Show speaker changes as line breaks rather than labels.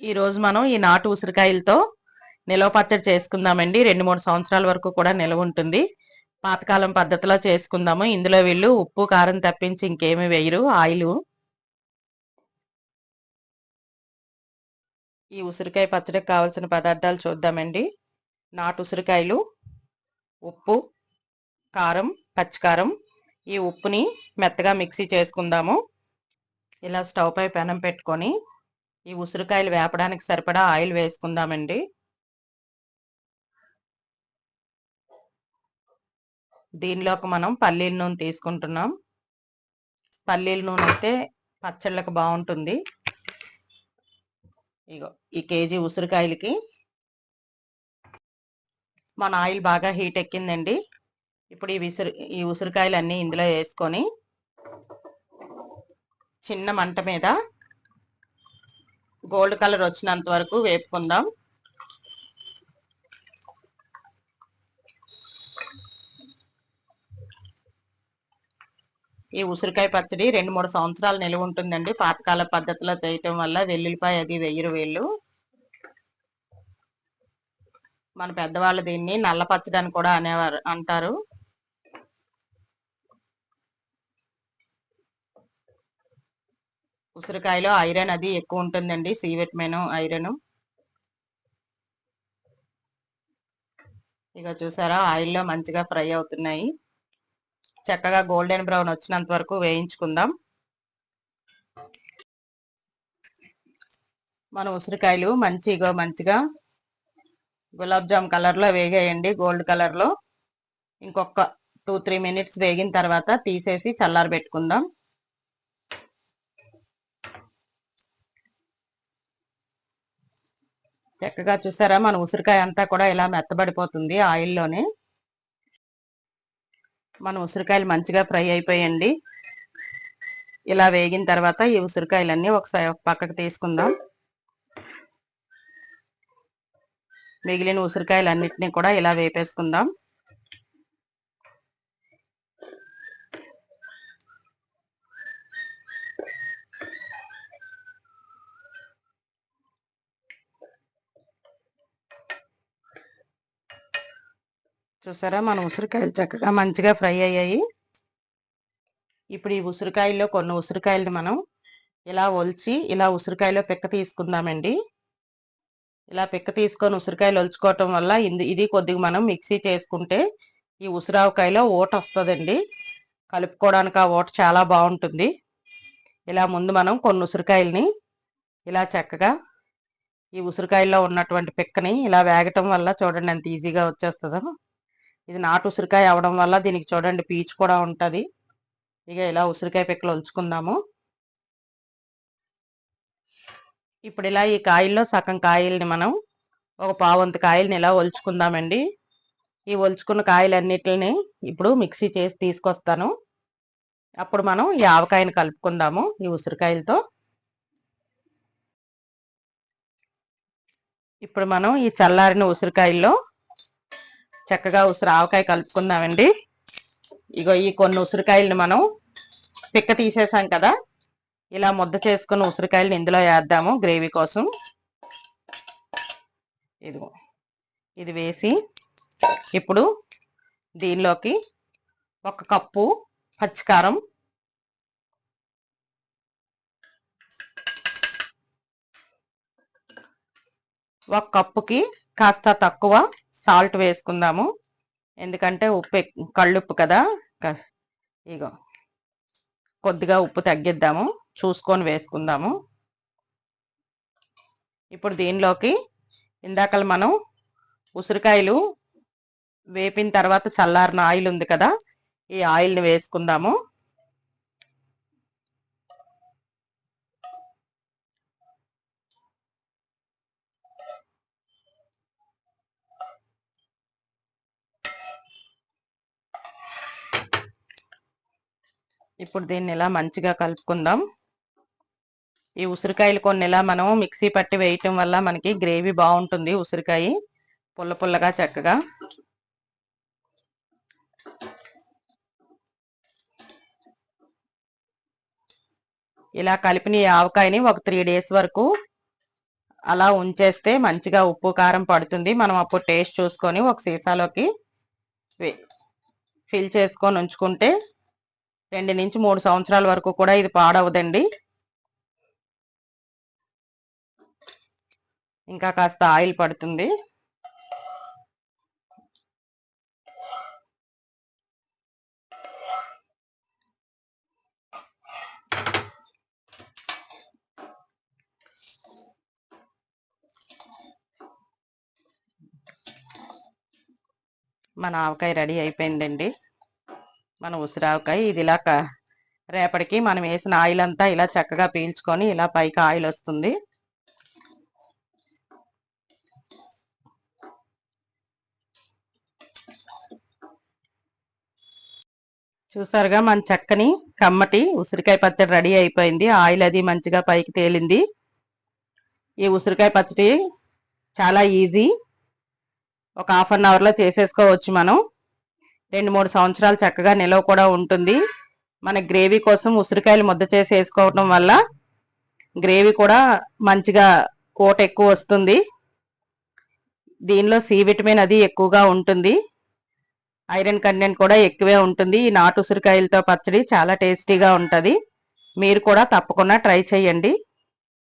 ఈరోజు మనం ఈ నాటు ఉసిరికాయలతో నిలవ పచ్చడి చేసుకుందామండి. రెండు మూడు సంవత్సరాల వరకు కూడా నిలవ ఉంటుంది. పాతకాలం పద్ధతిలో చేసుకుందాము. ఇందులో వీళ్ళు ఉప్పు కారం తప్పించి ఇంకేమి వేయరు. ఆయిల్. ఈ ఉసిరికాయ పచ్చడికి కావాల్సిన పదార్థాలు చూద్దామండి. నాటు ఉసిరికాయలు ఉప్పు కారం పచ్చికారం. ఈ ఉప్పుని మెత్తగా మిక్సీ చేసుకుందాము. ఇలా స్టవ్ పై పెనం పెట్టుకొని ఈ ఉసిరికాయలు వేపడానికి సరిపడా ఆయిల్ వేసుకుందామండి. దీనిలోకి మనం పల్లీల నూనె తీసుకుంటున్నాం. పల్లీల నూనె అయితే పచ్చళ్ళకి బాగుంటుంది. ఇగో ఈ కేజీ ఉసిరికాయలకి మన ఆయిల్ బాగా హీట్ ఎక్కిందండి. ఇప్పుడు ఈ విసిరి ఈ ఉసిరికాయలు అన్నీ ఇందులో వేసుకొని చిన్న మంట మీద గోల్డ్ కలర్ వచ్చినంత వరకు వేపుకుందాం. ఈ ఉసిరికాయ పచ్చడి రెండు మూడు సంవత్సరాలు నిలువ ఉంటుందండి. పాతకాల పద్ధతిలో చేయటం వల్ల వెల్లుల్లిపాయ అది వెయ్యరు వేళ్ళు. మన పెద్దవాళ్ళు దీన్ని నల్ల పచ్చడి అని కూడా అనేవారు అంటారు. ఉసిరికాయలో ఐరన్ అది ఎక్కువ ఉంటుందండి. C vitamin iron. ఇక చూసారా ఆయిల్లో మంచిగా ఫ్రై అవుతున్నాయి. చక్కగా గోల్డెన్ బ్రౌన్ వచ్చినంత వరకు వేయించుకుందాం. మన ఉసిరికాయలు మంచిగా మంచిగా గులాబ్ జామ్ కలర్లో వేగేయండి గోల్డ్ కలర్లో. ఇంకొక టూ త్రీ మినిట్స్ వేగిన తర్వాత తీసేసి చల్లారి చక్కగా చూసారా? మన ఉసిరికాయ అంతా కూడా ఇలా మెత్తబడిపోతుంది ఆయిల్లోనే. మన ఉసిరికాయలు మంచిగా ఫ్రై అయిపోయండి. ఇలా వేగిన తర్వాత ఈ ఉసిరికాయలన్నీ ఒకసారి పక్కకు తీసుకుందాం. మిగిలిన ఉసిరికాయలు అన్నిటినీ కూడా ఇలా వేపేసుకుందాం. చూసారా? మన ఉసిరికాయలు చక్కగా మంచిగా ఫ్రై అయ్యాయి. ఇప్పుడు ఈ ఉసిరికాయల్లో కొన్ని ఉసిరికాయలను మనం ఇలా ఒలిచి ఇలా ఉసిరికాయలో పిక్క తీసుకుందామండి. ఇలా పిక్క తీసుకొని ఉసిరికాయలు ఒలుచుకోవటం వల్ల ఇది కొద్దిగా మనం మిక్సీ చేసుకుంటే ఈ ఉసిరావకాయలో ఓట వస్తుందండి. కలుపుకోవడానికి ఆ ఓట చాలా బాగుంటుంది. ఇలా ముందు మనం కొన్ని ఉసిరికాయలని ఇలా చక్కగా ఈ ఉసిరికాయల్లో ఉన్నటువంటి పిక్కని ఇలా వేగటం వల్ల చూడండి ఎంత ఈజీగా వచ్చేస్తుందో. ఇది నాటు ఉసిరికాయ అవడం వల్ల దీనికి చూడండి పీచు కూడా ఉంటుంది. ఇక ఇలా ఉసిరికాయ పిక్కలు ఒలుచుకుందాము ఇప్పుడు ఇలా ఈ కాయల్లో సగం కాయల్ని మనం ఒక పావంతు కాయల్ని ఇలా ఒలుచుకుందామండి. ఈ ఒలుచుకున్న కాయలన్నిటిని ఇప్పుడు మిక్సీ చేసి తీసుకొస్తాను. అప్పుడు మనం ఈ ఆవకాయని కలుపుకుందాము ఈ ఉసిరికాయలతో. ఇప్పుడు మనం ఈ చల్లారిన ఉసిరికాయల్లో చక్కగా ఉసిరి ఆవకాయ కలుపుకుందామండి. ఇగో ఈ కొన్ని ఉసిరికాయలను మనం పిక్క తీసేసాం కదా. ఇలా ముద్ద చేసుకున్న ఉసిరికాయలను ఇందులో వేద్దాము గ్రేవీ కోసం. ఇదిగో ఇది వేసి ఇప్పుడు దీనిలోకి ఒక కప్పు పచ్చికారం ఒక కప్పుకి కాస్త తక్కువ సాల్ట్ వేసుకుందాము. ఎందుకంటే ఉప్పు కళ్ళుప్పు కదా. ఇగో. కొద్దిగా ఉప్పు తగ్గిద్దాము. చూసుకొని వేసుకుందాము. ఇప్పుడు దీనిలోకి ఇందాక మనం ఉసిరికాయలు వేపిన తర్వాత చల్లారిన ఆయిల్ ఉంది కదా. ఈ ఆయిల్ని వేసుకుందాము. ఇప్పుడు దీన్ని ఇలా మంచిగా కలుపుకుందాం. ఈ ఉసిరికాయలు కొన్ని ఇలా మనం మిక్సీ పట్టి వేయటం వల్ల మనకి గ్రేవీ బాగుంటుంది ఉసిరికాయ పుల్ల పుల్లగా చక్కగా. ఇలా కలిపిన ఈ ఆవకాయని ఒక త్రీ డేస్ వరకు అలా ఉంచేస్తే మంచిగా ఉప్పు కారం పడుతుంది. మనం అప్పుడు టేస్ట్ చూసుకొని ఒక సీసాలోకి ఫిల్ చేసుకొని ఉంచుకుంటే రెండు నుంచి మూడు సంవత్సరాల వరకు కూడా ఇది పాడవదండి. ఇంకా కాస్త ఆయిల్ పడుతుంది. మన ఆవకాయ రెడీ అయిపోయిందండి. మన ఉసిరావకాయ ఇది ఇలా క- రేపటికి మనం వేసిన ఆయిల్ అంతా ఇలా చక్కగా పీల్చుకొని ఇలా పైకి ఆయిల్ వస్తుంది. చూసారుగా మన చక్కని కమ్మటి ఉసిరికాయ పచ్చడి రెడీ అయిపోయింది. ఆయిల్ అది మంచిగా పైకి తేలింది. ఈ ఉసిరికాయ పచ్చడి చాలా ఈజీ. ఒక హాఫ్ అన్ అవర్లో చేసేసుకోవచ్చు మనం. రెండు మూడు సంవత్సరాలు చక్కగా నిలవ కూడా ఉంటుంది. మన గ్రేవీ కోసం ఉసిరికాయలు ముద్ద చేసి వేసుకోవడం వల్ల గ్రేవీ కూడా మంచిగా కోట ఎక్కువ వస్తుంది. దీనిలో సి విటమిన్ అది ఎక్కువగా ఉంటుంది. ఐరన్ కంటెంట్ కూడా ఎక్కువే ఉంటుంది. ఈ నాటు ఉసిరికాయలతో పచ్చడి చాలా టేస్టీగా ఉంటుంది. మీరు కూడా తప్పకుండా ట్రై చేయండి.